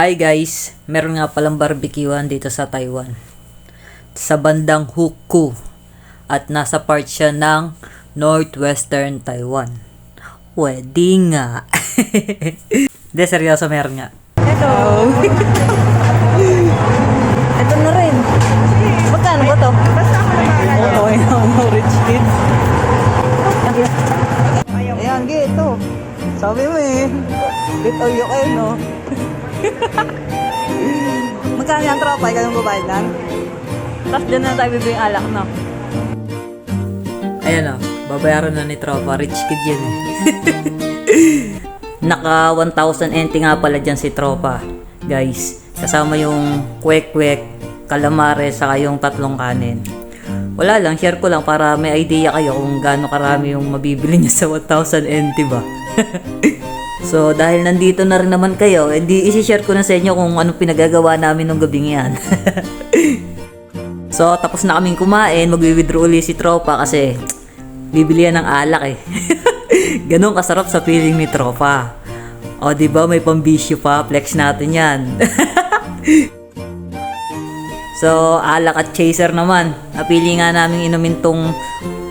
Hi guys, meron nga palang barbecuean dito sa Taiwan. Sa bandang Huku. At nasa part siya ng Northwestern Taiwan. Pwede nga. Hindi, seryoso meron nga. Ito. Ito na rin. Magkano ba to? Basta ako na Ito ay no rich kid. Ayan, ito. Sabi mo eh. Ito yung kayo, no? Magkano yung tropa? Ikaw yung babayad nan? Tapos dyan na tayo bibigyan alak, no? Ayan o, babayaran na ni Tropa. Rich kid yan eh. Naka 1,000 NT nga pala dyan si Tropa. Guys, kasama yung kwek-kwek, calamare, saka yung tatlong kanin. Wala lang, share ko lang para may idea kayo kung gaano karami yung mabibili niya sa 1,000 NT ba. so, dahil nandito na rin naman kayo, edi isi-share ko na sa inyo kung anong pinagagawa namin nung gabing yan. So, tapos na kaming kumain, magwi-withdraw uli si Tropa kasi bibili yan ng alak eh. Ganon kasarap sa feeling ni Tropa. O, di ba may pambisyo pa, flex natin yan. so, alak at chaser naman. Napili nga namin inumin tong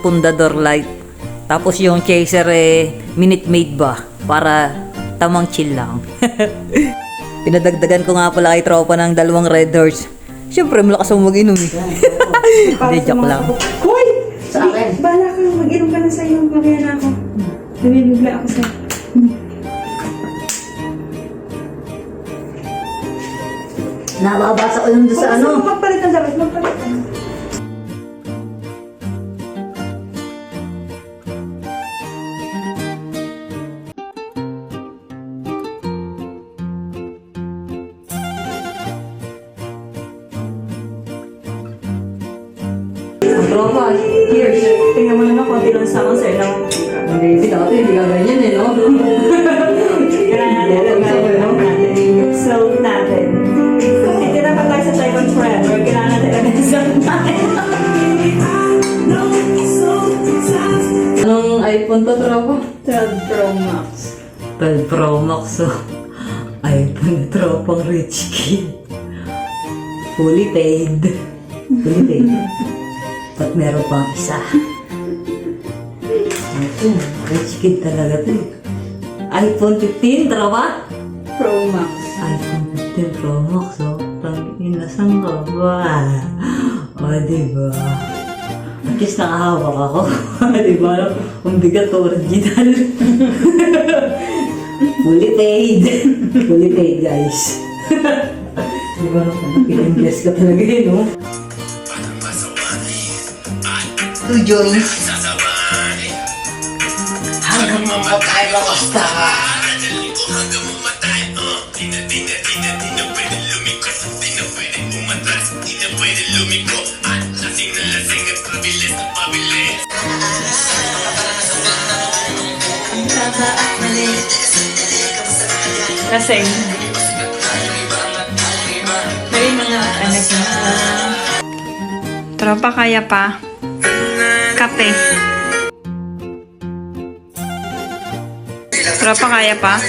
Pundador Light. Tapos yung chaser eh, Minute Maid ba? Para tamang chill lang. Pinadagdagan ko nga pala kay Tropa ng dalawang Red Horse. Siyempre, malakas ako mag-inom eh. Hindi, joke lang. Hoy! Sa akin? Bala ka, mag-inom ka na sa'yo. Mamaya na ako. Namimigla ako sa'yo. Nakabasa ko lang doon sa ano. Magpalit ng damit, magpalit. Tropa, cheers. Tingnan mo naman konti lang sa akin sa'yo. Hindi, dati hindi ka ganyan eh, no? Kailangan natin. Hindi dapat tayo sa Taiwan forever. Kailangan natin agad sa. Anong iPhone to, tropa? 12 Pro Max. 12 Pro Max, so iPhone na tropang rich kid. Fully paid. Fully paid. Ba't meron pang isa? Ito, rich kid talaga to. eh. iPhone 15, tropa? Pro Max. iPhone 15 Pro Max, oh. Tangin na saan ka ba? O, diba? At least nakahawak ako. diba? Ang bigat to, original. Fully paid. Fully paid, guys. diba? Pinag-bless ka talaga yun, no? Two joints. Hanggang mamatay na basta. Lasing. May mga anak na. Tropa kaya pa. Kape. Tropa kaya pa.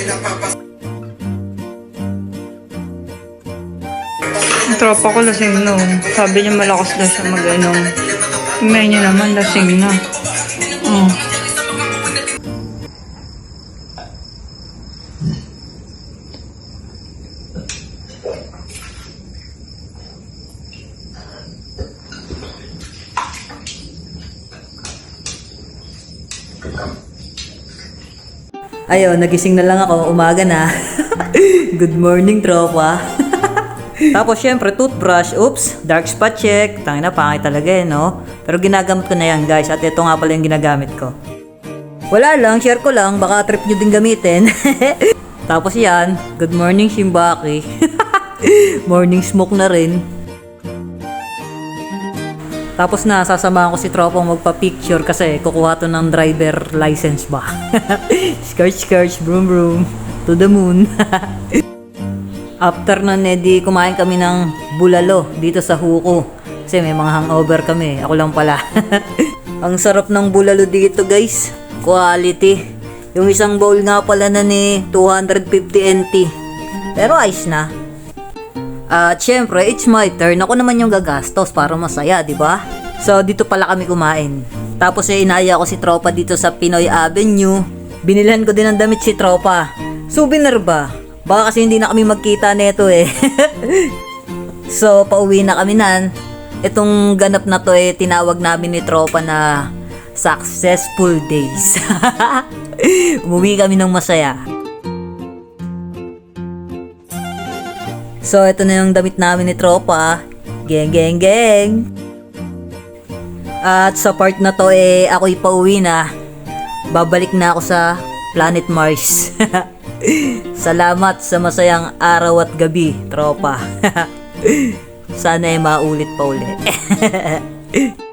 Ang Tropa ko lasing noon. Sabi niya malakas daw siya mag-inom. Tingnan niyo naman, lasing na. Oh. Ayun, nagising na lang ako. Umaga na. Good morning, tropa. Tapos, syempre, toothbrush. Oops, dark spot check. Tangin na, pangit talaga eh, no? Pero ginagamit ko na yan, guys. At ito nga pala yung ginagamit ko. Wala lang, share ko lang. Baka trip nyo din gamitin. Tapos yan, good morning, Shimbaki. Morning smoke na rin. Tapos na, sasamahan ko si Tropong magpa-picture kasi kukuha to ng driver license ba. skirt, skirt, broom, broom. To the moon. After nun, edi kumain kami ng bulalo dito sa Huko. Kasi may mga hangover kami. Ako lang pala. Ang sarap ng bulalo dito guys. Quality. Yung isang bowl nga pala na ni 250 NT. Pero ayos na. At syempre, it's my turn. Ako naman yung gagastos para masaya, di ba? So, dito pala kami kumain. Tapos eh, inaya ko si Tropa dito sa Pinoy Avenue. Binilhan ko din ng damit si Tropa. Souvenir ba? Baka kasi hindi na kami magkita neto eh. so, pauwi na kami nan. Itong ganap na to eh, tinawag namin ni Tropa na successful days. Umuwi kami ng masaya. So, ito na yung damit namin ni Tropa. Geng, geng, geng. At sa part na to, eh, ako'y pauwi na. Babalik na ako sa Planet Mars. Salamat sa masayang araw at gabi, tropa. Sana ay maulit pa uli.